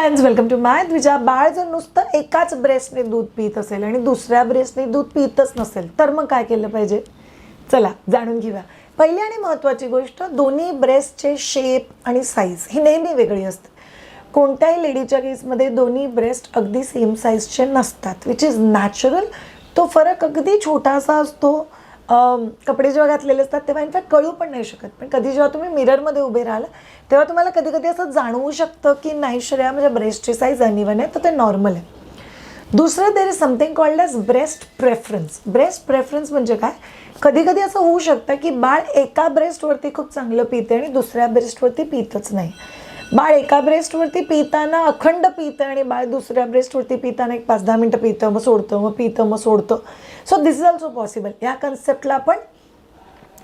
Friends welcome to my Dwija. बाळ जर नुसतं एकाच ब्रेस्टने दूध पित असेल आणि दुसऱ्या ब्रेस्टने दूध पितच नसेल तर मग काय केलं पाहिजे? चला जाणून घेऊया. पहिली आणि महत्त्वाची गोष्ट दोन्ही ब्रेस्टचे शेप आणि साईज ही नेहमी वेगळी असते. कोणत्याही लेडीच्या केसमध्ये दोन्ही ब्रेस्ट अगदी सेम साईजचे नसतात विच इज नॅचरल तो फरक अगदी छोटासा असतो. कपडे जेव्हा घातलेले असतात तेव्हा इनफॅक्ट कळू पण नाही शकत. पण कधी जेव्हा तुम्ही मिररमध्ये उभे राहाल तेव्हा तुम्हाला कधी कधी असं जाणवू शकतं की नाही श्रेया म्हणजे ब्रेस्टची साईज अनिवन आहे तर ते नॉर्मल आहे. दुसरं there is something called as breast preference breast preference म्हणजे काय? कधी कधी असं होऊ शकतं की बाळ एका ब्रेस्टवरती खूप चांगलं पिते आणि दुसऱ्या ब्रेस्टवरती पितच नाही. बाळ एका ब्रेस्टवरती पिताना अखंड पितं आणि बाळ दुसऱ्या ब्रेस्टवरती पिताना एक पाच दहा मिनटं पितं मग सोडतं मग पितं मग सोडतं. So this is also possible या कन्सेप्टला आपण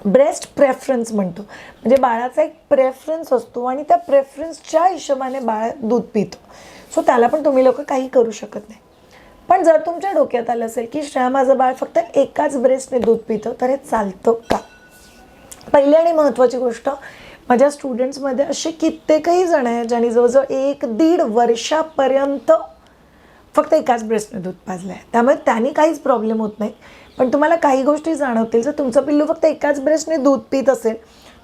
ब्रेस्ट प्रेफरन्स म्हणतो. म्हणजे बाळाचा एक प्रेफरन्स असतो आणि त्या प्रेफरन्सच्या हिशोबाने बाळ दूध पितो. सो त्याला पण तुम्ही लोक काही करू शकत नाही. पण जर तुमच्या डोक्यात आलं असेल की श्रेया माझं बाळ फक्त एकाच ब्रेस्टने दूध पितं तर हे चालतं का? पहिली आणि महत्त्वाची गोष्ट माझ्या स्टुडंट्समध्ये असे कित्येकही जण आहेत ज्यांनी जवळजवळ एक दीड वर्षापर्यंत फक्त एकाच ब्रेस्टने दूध पाजलं आहे. त्यामुळे त्यांनी काहीच प्रॉब्लेम होत नाही. पण तुम्हाला काही गोष्टी जाणवतील. जर तुमचं पिल्लू फक्त एकाच ब्रेस्टने दूध पित असेल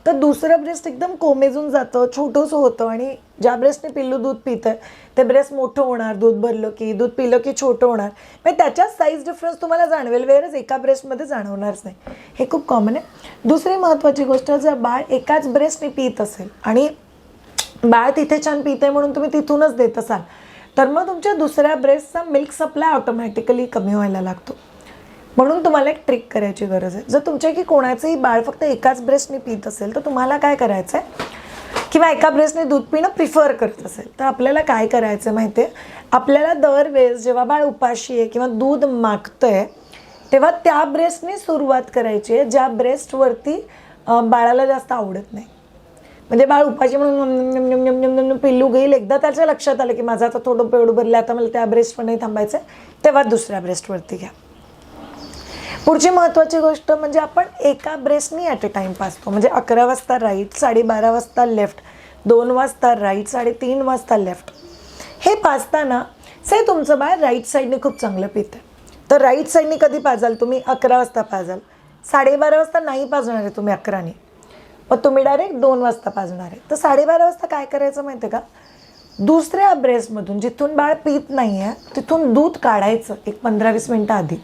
तर दुसरं ब्रेस्ट एकदम कोमेजून जातं छोटंसं होतं आणि ज्या ब्रेस्टने पिल्लू दूध पितं ते ब्रेस्ट मोठं होणार दूध भरलं की दूध पिलं की छोटं होणार. म्हणजे त्याच्यात साईज डिफरन्स तुम्हाला जाणवेल वेळच एका ब्रेस्टमध्ये जाणवणारच नाही. हे खूप कॉमन आहे. दुसरी महत्त्वाची गोष्ट जर बाळ एकाच ब्रेस्टने पित असेल आणि बाळ तिथे छान पिते म्हणून तुम्ही तिथूनच देत असाल तर मग तुमच्या दुसऱ्या ब्रेस्टचा मिल्क सप्लाय ऑटोमॅटिकली कमी व्हायला लागतो. म्हणून तुम्हाला एक ट्रिक करायची गरज आहे. जर तुमच्या की कोणाचंही बाळ फक्त एकाच ब्रेस्टने पित असेल तर तुम्हाला काय करायचं आहे किंवा एका ब्रेस्टने दूध पिणं प्रिफर करत असेल तर आपल्याला काय करायचं आहे माहिती आहे आपल्याला दरवेळेस जेव्हा बाळ उपाशी आहे किंवा दूध मागतं आहे तेव्हा त्या ब्रेस्टने सुरुवात करायची आहे ज्या ब्रेस्टवरती बाळाला जास्त आवडत नाही. म्हणजे बाळ उपाशी म्हणून नम पिल्लू घेईल एकदा त्याच्या लक्षात आलं की माझं आता थोडं पेड भरलं आता मला त्या ब्रेस्टवर नाही थांबायचं तेव्हा दुसऱ्या ब्रेस्टवरती घ्या. पुढची महत्त्वाची गोष्ट म्हणजे आपण एका ब्रेसनी ॲट अ टाईम पाचतो. म्हणजे अकरा वाजता राईट साडेबारा वाजता लेफ्ट दोन वाजता राईट साडेतीन वाजता लेफ्ट हे पाचताना से तुमचं बाळ राईट साईडने खूप चांगलं पितं तर राईट साईडने कधी पाजाल? तुम्ही अकरा वाजता पाजाल. साडेबारा वाजता नाही पाजणार आहे तुम्ही अकराने मग तुम्ही डायरेक्ट दोन वाजता पाजणार आहे. तर साडेबारा वाजता काय करायचं माहिती आहे का? दुसऱ्या ब्रेस्टमधून जिथून बाळ पित नाही आहे तिथून दूध काढायचं एक पंधरा वीस मिनटं आधी.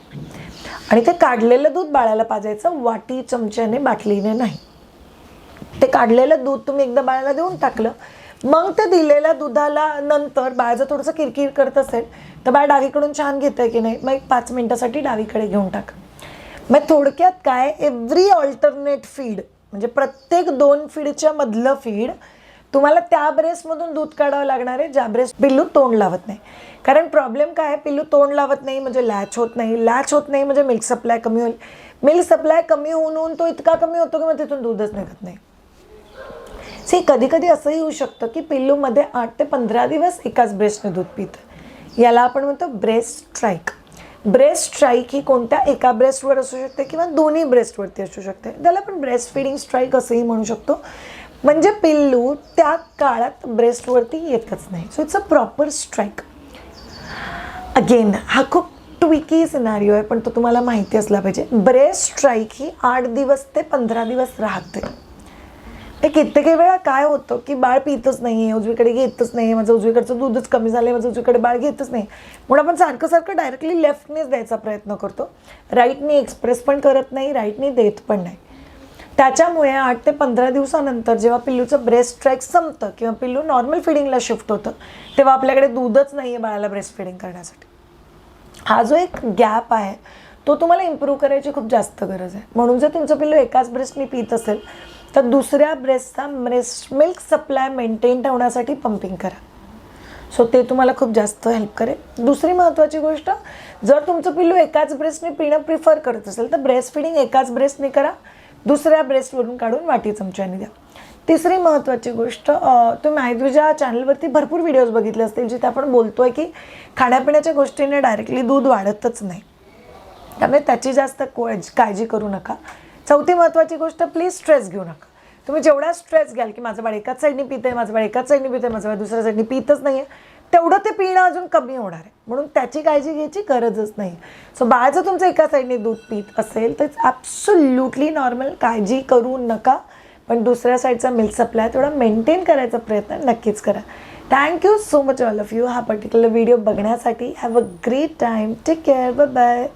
आणि ते काढलेलं दूध बाळाला पाजायचं वाटी चमच्याने बाटलीने नाही. ते काढलेलं दूध तुम्ही एकदा बाळाला देऊन टाकलं मग ते दिलेल्या दुधाला नंतर बाळ जर थोडंसं किरकिर करत असेल तर बाळ डावीकडून छान घेतं की नाही मग एक पाच मिनटासाठी डावीकडे घेऊन टाका. मग थोडक्यात काय एव्हरी ऑल्टरनेट फीड म्हणजे प्रत्येक दोन फीडच्या मधलं फीड तुम्हाला त्या ब्रेसमधून दूध काढावं लागणार आहे ज्या ब्रेस्ट पिल्लू तोंड लावत नाही. कारण प्रॉब्लेम काय आहे? पिल्लू तोंड लावत नाही म्हणजे लॅच होत नाही. लॅच होत नाही म्हणजे मिल्क सप्लाय कमी होईल. मिल्क सप्लाय कमी होऊन होऊन तो इतका कमी होतो की मग तिथून दूधच निघत नाही. सी कधी कधी असंही होऊ शकतं की पिल्लूमध्ये आठ ते पंधरा दिवस एकाच ब्रेस्टने दूध पितं. याला आपण म्हणतो ब्रेस्ट स्ट्राईक ब्रेस्ट स्ट्राईक ही कोणत्या एका ब्रेस्टवर असू शकते किंवा दोन्ही ब्रेस्टवरती असू शकते. त्याला आपण ब्रेस्ट फिडिंग स्ट्राईक असंही म्हणू शकतो. म्हणजे पिल्लू त्या काळात ब्रेस्टवरती येतच नाही. So it's a proper strike again हा खूप ट्विकी सिनारिओ आहे पण तो तुम्हाला माहिती असला पाहिजे. ब्रेस्ट स्ट्राईक ही आठ दिवस ते पंधरा दिवस राहते. ते कित्येक वेळा काय होतं की बाळ पितच नाही आहे उजवीकडे घेतच नाही माझं उजवीकडचं दूधच कमी झालं आहे माझं उजवीकडे बाळ घेतच नाही. म्हणून आपण सारखं सारखं डायरेक्टली लेफ्टनेच द्यायचा प्रयत्न करतो. राईटनी एक्सप्रेस पण करत नाही राईटनी देत पण नाही. त्याच्यामुळे आठ ते पंधरा दिवसानंतर जेव्हा पिल्लूचं ब्रेस्ट ट्रॅक संपतं किंवा पिल्लू नॉर्मल फिडिंगला शिफ्ट होतं तेव्हा आपल्याकडे दूधच नाही आहे बाळाला ब्रेस्ट फिडिंग करण्यासाठी. हा जो एक गॅप आहे तो तुम्हाला इम्प्रूव्ह करायची खूप जास्त गरज आहे. म्हणून जर तुमचं पिल्लू एकाच ब्रेस्टने पित असेल तर दुसऱ्या ब्रेस्टचा ब्रेस्ट मिल्क सप्लाय मेंटेन ठेवण्यासाठी पंपिंग करा. सो ते तुम्हाला खूप जास्त हेल्प करेल. दुसरी महत्त्वाची गोष्ट जर तुमचं पिल्लू एकाच ब्रेस्टने पिणं प्रिफर करत असेल तर ब्रेस्ट फिडिंग एकाच ब्रेस्टने करा. दुसऱ्या ब्रेस्टवरून काढून वाटी चमच्याने द्या. तिसरी महत्त्वाची गोष्ट तुम्ही मायद्विजा चॅनलवरती भरपूर व्हिडिओज बघितले असतील जिथे आपण बोलतो आहे की खाण्यापिण्याच्या गोष्टीने डायरेक्टली दूध वाढतच नाही. त्यामुळे त्याची जास्त को- काळजी करू नका. चौथी महत्त्वाची गोष्ट प्लीज स्ट्रेस घेऊ नका. तुम्ही जेवढा स्ट्रेस घ्याल की माझं बाळ एकाच साईडने आहे माझं बाळ एकाच साईडने आहे माझं बाळ दुसऱ्या साईडने पितच नाही आहे तेवढं ते पिणं अजून कमी होणार आहे. म्हणून त्याची काळजी घ्यायची गरजच नाही. सो बाळाचं जर तुमचं एका साईडने दूध पित असेल तर ॲब्सोल्युटली नॉर्मल काळजी करू नका. पण दुसऱ्या साईडचा मिल्क सप्लाय थोडा मेंटेन करायचा प्रयत्न नक्कीच करा. Thank you so much all of you हा पर्टिक्युलर व्हिडिओ बघण्यासाठी. Have a great time take care bye bye